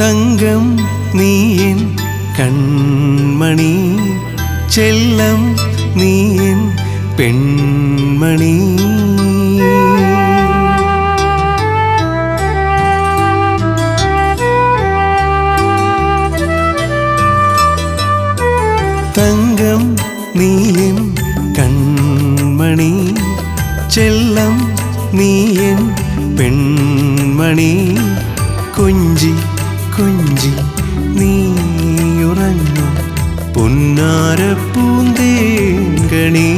തങ്കം നീയൻ കൺമണി ചെല്ലം നീയൻ പെൺമണി. തങ്കം നീയൻ കൺമണി ചെല്ലം നീയൻ പെൺമണി. കൊഞ്ചി കൊഞ്ചി നീയുറങ്ങും പുന്നാര പൂന്തേങ്കണി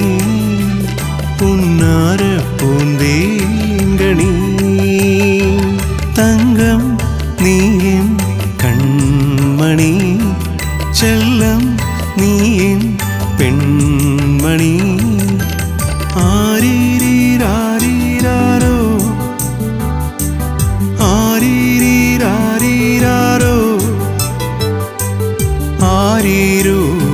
Guariru.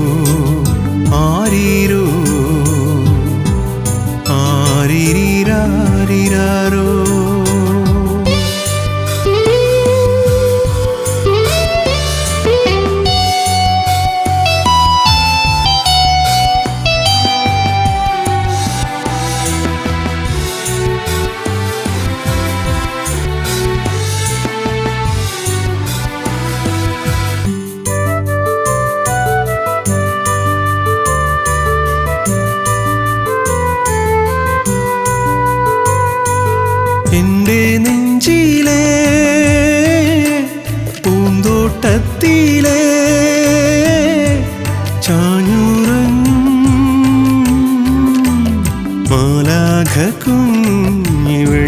മാലാഖ കുഞ്ഞിവൾ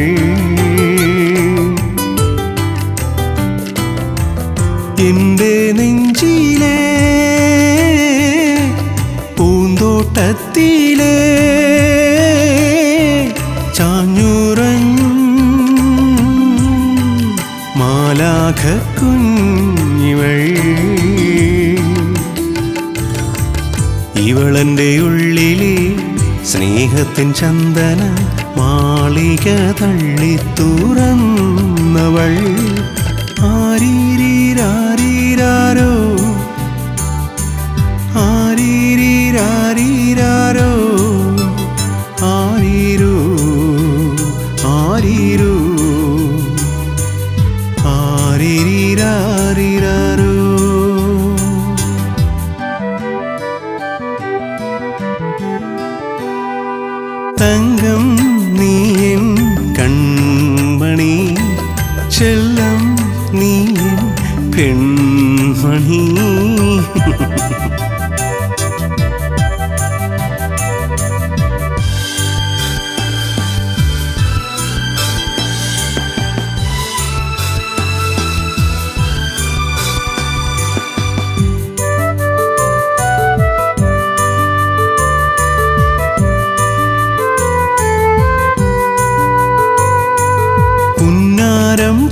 എന്റെ നെഞ്ചിലെ പൂന്തോട്ടത്തിലെ മാലാഖ കുഞ്ഞിവൾ ഇവളെന്റെ ഉള്ളിലെ സ്നേഹത്തിൻ ചന്ദന മാളിക തള്ളി തുറന്നവൾ. ആരീരീരാരീരാരോ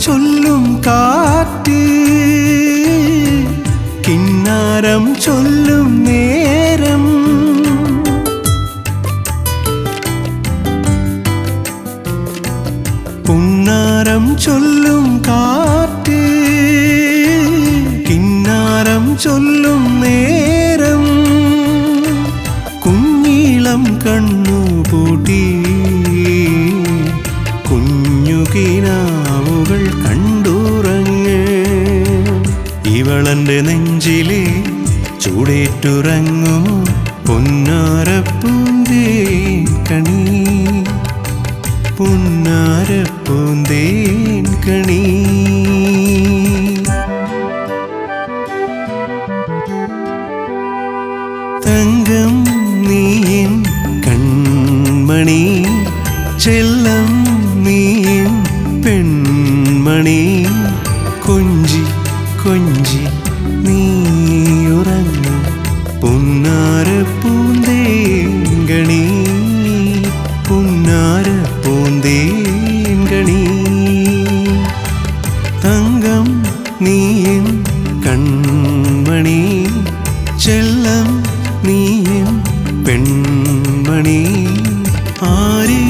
ചൊല്ലും കാറ്റ്. കിന്നാരം ചൊല്ലും നേരം. പുന്നാരം ചൊല്ലും കാറ്റ്. കിന്നാരം ചൊല്ലും നേരം. കുഞ്ഞീളം കണ്ണു കുഞ്ഞുകിനാവുകൾ കണ്ടുറങ്ങ്. ഇവളന്റെ നെഞ്ചിലെ ചൂടേറ്റുറങ്ങുമോ പൊന്നാരപ്പൂന്തേ കണി. പൊന്നാരപ്പൂന്തേൻ കൊഞ്ചി കൊഞ്ചി നീയുറങ്ങും. പുന്നാര പൂന്തേങ്കണി പുന്നാര പൂന്തേങ്കണി തങ്കം നീയൻ കൺമണി ചെല്ലം നീയൻ പെൺമണി. ആരീ